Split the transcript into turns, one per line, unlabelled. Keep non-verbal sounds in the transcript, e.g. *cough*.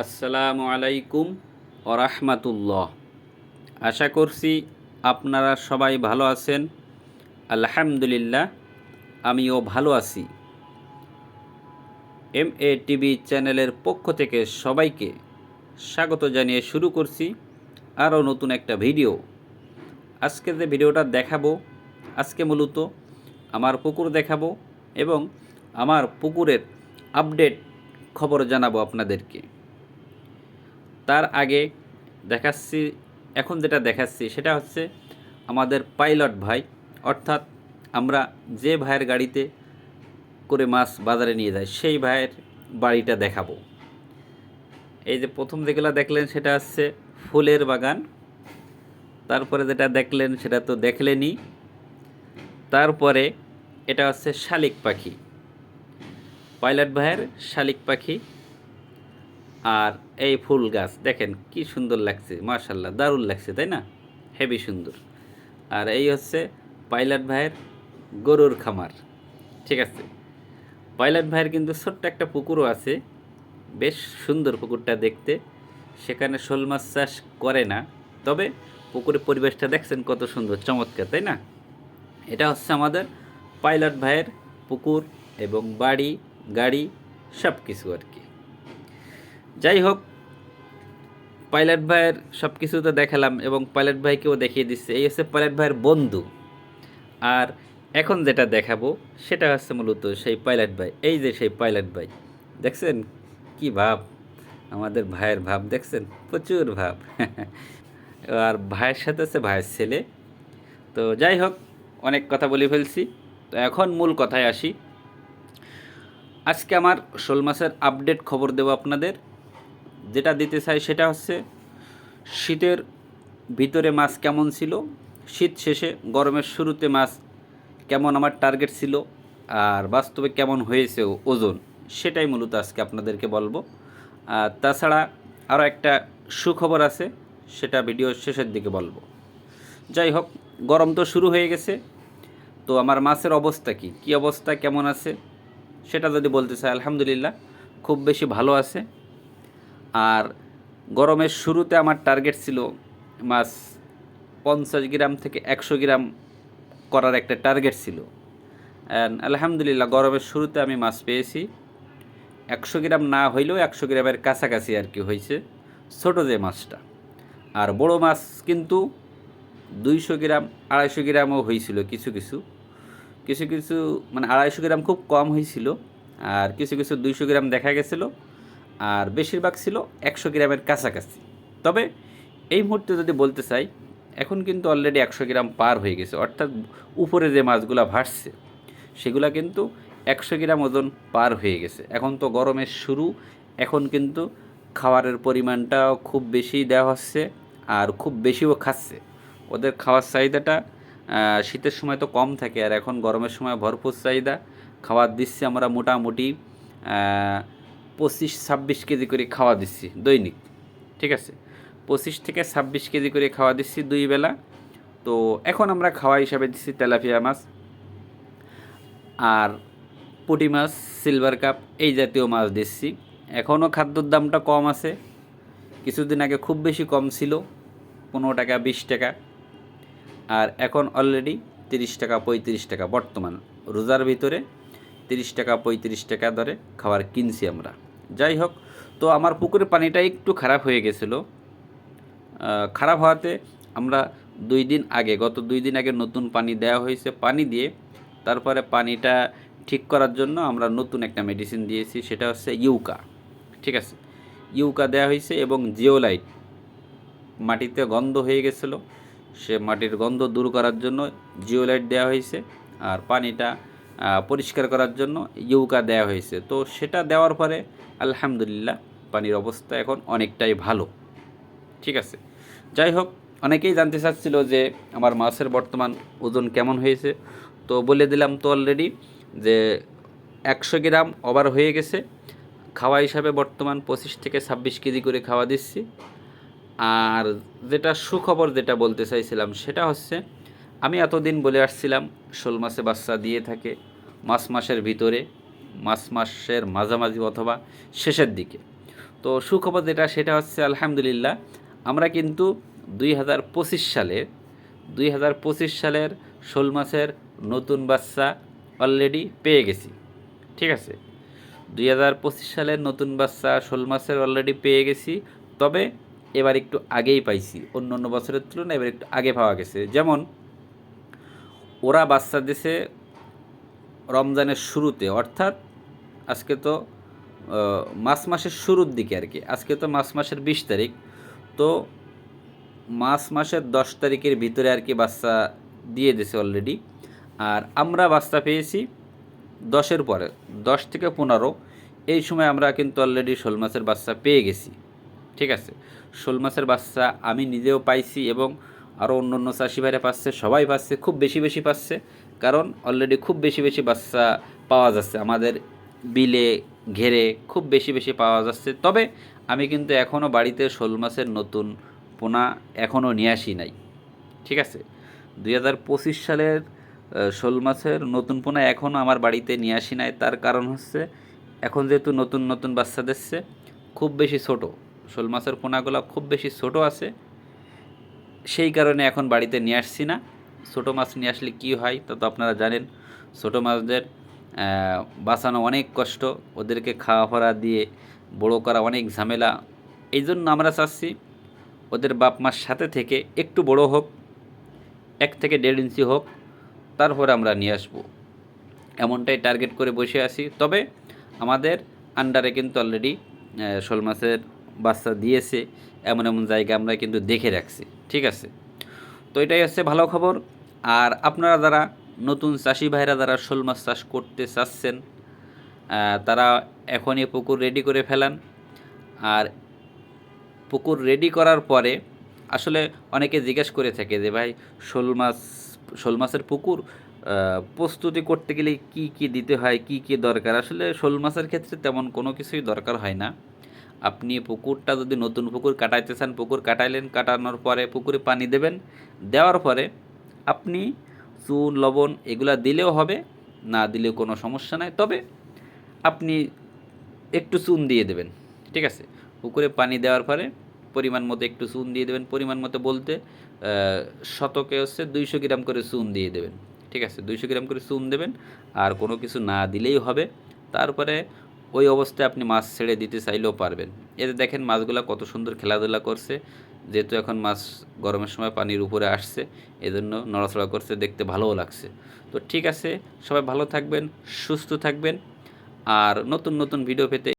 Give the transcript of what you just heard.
আসসালামু আলাইকুম ওরহমাতুল্লাহ আশা করছি আপনারা সবাই ভালো আছেন। আলহামদুলিল্লাহ, আমিও ভালো আছি। এম এ টিভি চ্যানেলের পক্ষ থেকে সবাইকে স্বাগত জানিয়ে শুরু করছি আরও নতুন একটা ভিডিও। আজকে যে ভিডিওটা দেখাবো, আজকে মূলত আমার পুকুর দেখাবো এবং আমার পুকুরের আপডেট খবর জানাব আপনাদেরকে। তার আগে দেখাচ্ছি, এখন যেটা দেখাচ্ছি সেটা হচ্ছে আমাদের পাইলট ভাই। অর্থাৎ আমরা যে ভাইয়ের গাড়িতে করে মাছ বাজারে নিয়ে যাই, সেই ভাইয়ের বাড়িটা দেখাবো। এই যে প্রথম যেগুলো দেখলেন সেটা হচ্ছে ফুলের বাগান। তারপরে যেটা দেখলেন সেটা তো দেখলেনই। তারপরে এটা হচ্ছে শালিক পাখি। পাইলট ভাইয়ের শালিক পাখি। আর এই ফুল গাছ, দেখেন কি সুন্দর লাগছে মার্শাল্লাহ দারুণ লাগছে, তাই না? হেভি সুন্দর। আর এই হচ্ছে পাইলট ভাইয়ের গরুর খামার, ঠিক আছে? পাইলট ভাইয়ের কিন্তু ছোট্ট একটা পুকুরও আছে, বেশ সুন্দর পুকুরটা দেখতে, সেখানে শোল মাছ চাষ করে না, তবে পুকুরের পরিবেশটা দেখছেন কত সুন্দর, চমৎকার, তাই না? এটা হচ্ছে আমাদের পাইলট ভাইয়ের পুকুর এবং বাড়ি, গাড়ি সব কিছু আর কি। যাই হোক পাইলট ভাইয়ের সব কিছু তো দেখালাম এবং পাইলট ভাইকেও দেখিয়ে দিচ্ছে। এই হচ্ছে পাইলট ভাইয়ের বন্ধু। আর এখন যেটা দেখাবো, সেটা হচ্ছে মূলত সেই পাইলট ভাই। এই যে সেই পাইলট ভাই, দেখছেন? কি ভাব? আমাদের ভাইয়ের ভাব, দেখছেন? প্রচুর ভাব। *laughs* আর ভাইয়ের সাথে আছে ভাইয়ের ছেলে। তো যাই হোক অনেক কথা বলে ফেলছি। তো এখন মূল কথায় আসি। আজকে আমার শোল মাছের আপডেট খবর দেবো আপনাদের। যেটা দিতে চাই সেটা হচ্ছে শীতের ভিতরে মাছ কেমন ছিল? শীত শেষে গরমের শুরুতে মাছ কেমন আমার টার্গেট ছিল? আর বাস্তবে কেমন হয়েছে ওজন? সেটাই মূলত আজকে আপনাদেরকে বলব। আর তাছাড়া আরও একটা সুখবর আছে, সেটা ভিডিও শেষের দিকে বলব। যাই হোক, গরম তো শুরু হয়ে গেছে। তো আমার মাছের অবস্থা কি? কি অবস্থা? কেমন আছে? সেটা যদি বলতে চাই, আলহামদুলিল্লাহ, খুব বেশি ভালো আছে। আর গরমের শুরুতে আমার টার্গেট ছিল মাছ পঞ্চাশ গ্রাম থেকে একশো গ্রাম করার একটা টার্গেট ছিল। অ্যান্ড আলহামদুলিল্লাহ, গরমের শুরুতে আমি মাছ পেয়েছি। একশো গ্রাম না হইলেও একশো গ্রামের কাছাকাছি আর কি হয়েছে ছোটো যে মাছটা। আর বড় মাছ কিন্তু দুইশো গ্রাম, আড়াইশো গ্রামও হয়েছিল কিছু কিছু। কিছু কিছু মানে আড়াইশো গ্রাম খুব কম হয়েছিল আর কিছু কিছু দুইশো গ্রাম দেখা গেছিল। আর বেশিরভাগ ছিল একশো গ্রামের কাছাকাছি। তবে এই মুহূর্তে যদি বলতে চাই, এখন কিন্তু অলরেডি একশো গ্রাম পার হয়ে গেছে। অর্থাৎ উপরে যে মাছগুলো ভাসছে, সেগুলো কিন্তু একশো গ্রাম ওজন পার হয়ে গেছে। এখন তো গরমের শুরু, এখন কিন্তু খাবারের পরিমাণটাও খুব বেশি দেওয়া হচ্ছে আর খুব বেশিও খাচ্ছে। ওদের খাওয়ার চাহিদাটা শীতের সময় তো কম থাকে আর এখন গরমের সময় ভরপুর চাহিদা। খাবার দিচ্ছি আমরা মোটামুটি পঁচিশ, ছাব্বিশ কেজি করে খাওয়া দিচ্ছি দৈনিক, ঠিক আছে? পঁচিশ থেকে ছাব্বিশ কেজি করে খাওয়া দিচ্ছি দুই বেলা। তো এখন আমরা খাওয়া হিসাবে দিচ্ছি তেলাপিয়া মাছ আর পুঁটি মাছ সিলভার কাপ এই জাতীয় মাছ দিচ্ছি এখনও খাদ্যর দামটা কম আছে। কিছুদিন আগে খুব বেশি কম ছিল, পনেরো টাকা, বিশ টাকা। আর এখন অলরেডি তিরিশ টাকা, পঁয়ত্রিশ টাকা। বর্তমান রোজার ভিতরে তিরিশ টাকা, পঁয়ত্রিশ টাকা দরে খাবার কিনছি আমরা। যাই হোক, তো আমার পুকুরের পানিটা একটু খারাপ হয়ে গেছিল। খারাপ হওয়াতে আমরা দুই দিন আগে, গত দুই দিন আগে নতুন পানি দেওয়া হয়েছে পানি দিয়ে। তারপরে পানিটা ঠিক করার জন্য আমরা নতুন একটা মেডিসিন দিয়েছি, সেটা হচ্ছে ইউকা। ঠিক আছে? ইউকা দেওয়া হয়েছে এবং জিওলাইট মাটিতে গন্ধ হয়ে গেছিল। সে মাটির গন্ধ দূর করার জন্য জিওলাইট দেওয়া হয়েছে আর পানিটা পরিষ্কার করার জন্য ইউকা দেওয়া হয়েছে। তো সেটা দেওয়ার পরে আলহামদুলিল্লাহ, পানির অবস্থা এখন অনেকটাই ভালো। ঠিক আছে? যাই হোক অনেকেই জানতে চাচ্ছিল যে আমার মাছের বর্তমান ওজন কেমন হয়েছে? তো বলে দিলাম তো অলরেডি যে একশো গ্রাম ওভার হয়ে গেছে। খাওয়া হিসাবে বর্তমান পঁচিশ থেকে ছাব্বিশ কেজি করে খাওয়া দিচ্ছি। আর যেটা সুখবর যেটা বলতে চাইছিলাম সেটা হচ্ছে, আমি এতদিন বলে আসছিলাম, শোল মাছে বাচ্চা দিয়ে থাকে মাস মাসের ভিতরে মাস মাসের মাঝামাঝি অথবা শেষের দিকে। তো সুখবর যেটা, সেটা হচ্ছে আলহামদুলিল্লাহ, আমরা কিন্তু দুই হাজার পঁচিশ সালে, দুই হাজার পঁচিশ সালের শোল মাছের নতুন বাচ্চা অলরেডি পেয়ে গেছি। ঠিক আছে? দুই হাজার পঁচিশ সালের নতুন বাচ্চা শোল মাছের অলরেডি পেয়ে গেছি, তবে এবার একটু আগেই পাইছি, অন্য অন্য বছরের তুলনায় এবার একটু আগে পাওয়া গেছে। যেমন, ওরা বাচ্চা দিছে রমজানের শুরুতে, অর্থাৎ আজকে তো মার্চ মাসের শুরুর দিকে আর কি। আজকে তো মার্চ মাসের বিশ তারিখ। তো মার্চ মাসের দশ তারিখের ভিতরে আর কি বাচ্চা দিয়ে দিছে অলরেডি আর আমরা বাচ্চা পেয়েছি দশের পরে, দশ থেকে পনেরো। এই সময় আমরা কিন্তু অলরেডি শোল মাছের বাচ্চা পেয়ে গেছি। ঠিক আছে? শোল মাছের বাচ্চা আমি নিজেও পাইছি এবং আরও অন্য অন্য চাষি ভাইরা পাচ্ছে, সবাই পাচ্ছে, খুব বেশি বেশি পাচ্ছে। কারণ অলরেডি খুব বেশি বেশি বাচ্চা পাওয়া যাচ্ছে আমাদের বিলে ঘেরে খুব বেশি বেশি পাওয়া যাচ্ছে। তবে আমি কিন্তু এখনও বাড়িতে শোল মাছের নতুন পোনা এখনও নিয়ে আসি নাই। ঠিক আছে? দুই হাজার পঁচিশ সালের শোল মাছের নতুন পোনা এখনও আমার বাড়িতে নিয়ে আসি নাই। তার কারণ হচ্ছে, এখন যেহেতু নতুন নতুন বাচ্চা দিচ্ছে, খুব বেশি ছোট। শোল মাছের পোনাগুলো খুব বেশি ছোট আছে। সেই কারণে এখন বাড়িতে নিয়ে আসছি না। ছোটো মাছ নিয়ে আসলে কী হয় তা তো আপনারা জানেন। ছোটো মাছদের বাঁচানো অনেক কষ্ট, ওদেরকে খাওয়া ফড়া দিয়ে বড়ো করা অনেক ঝামেলা। এই জন্য আমরা চাচ্ছি ওদের বাপ মার সাথে থেকে একটু বড় হোক, এক থেকে দেড় ইঞ্চি হোক, তারপরে আমরা নিয়ে আসব। এমনটাই টার্গেট করে বসে আছি। তবে আমাদের আন্ডারে কিন্তু অলরেডি শোল মাছের বাচ্চা দিয়েছে। এমন এমন জায়গা আমরা কিন্তু দেখে রাখছি। ঠিক আছে? তো এটাই হচ্ছে ভালো খবর। আর আপনারা যারা নতুন চাষি ভাইরা যারা শোল মাছ চাষ করতে চাচ্ছেন তারা এখনই পুকুর রেডি করে ফেলান। আর পুকুর রেডি করার পরে আসলে অনেকে জিজ্ঞেস করে থাকে যে, ভাই, শোল মাছ, শোল মাছের পুকুর প্রস্তুতি করতে গেলে কি কি দিতে হয়, কি কি দরকার? আসলে শোল মাছের ক্ষেত্রে তেমন কোনো কিছুই দরকার হয় না। আপনি পুকুরটা যদি নতুন পুকুর কাটাইতে চান, পুকুর কাটাইলেন, কাটানোর পরে পুকুরে পানি দেবেন, দেওয়ার পরে আপনি চুন, লবণ এগুলা দিলেও হবে, না দিলেও কোনো সমস্যা নাই। তবে আপনি একটু চুন দিয়ে দেবেন, ঠিক আছে? পুকুরে পানি দেওয়ার পরে পরিমাণ মতো একটু চুন দিয়ে দেবেন। পরিমাণ মতো বলতে শতকে হচ্ছে দুইশো গ্রাম করে চুন দিয়ে দেবেন, ঠিক আছে? দুইশো গ্রাম করে চুন দেবেন, আর কোনো কিছু না দিলেই হবে। তারপরে ওই অবস্থায় আপনি মাছ ছেড়ে দিতে চাইলেও পারবেন। এতে দেখেন মাছগুলো কত সুন্দর খেলাধুলা করছে। যেহেতু এখন মাছ গরমের সময় পানির উপরে আসছে, এজন্য নড়াচড়া করছে, দেখতে ভালোও লাগছে। তো ঠিক আছে, সবাই ভালো থাকবেন, সুস্থ থাকবেন, আর নতুন নতুন ভিডিও পেতে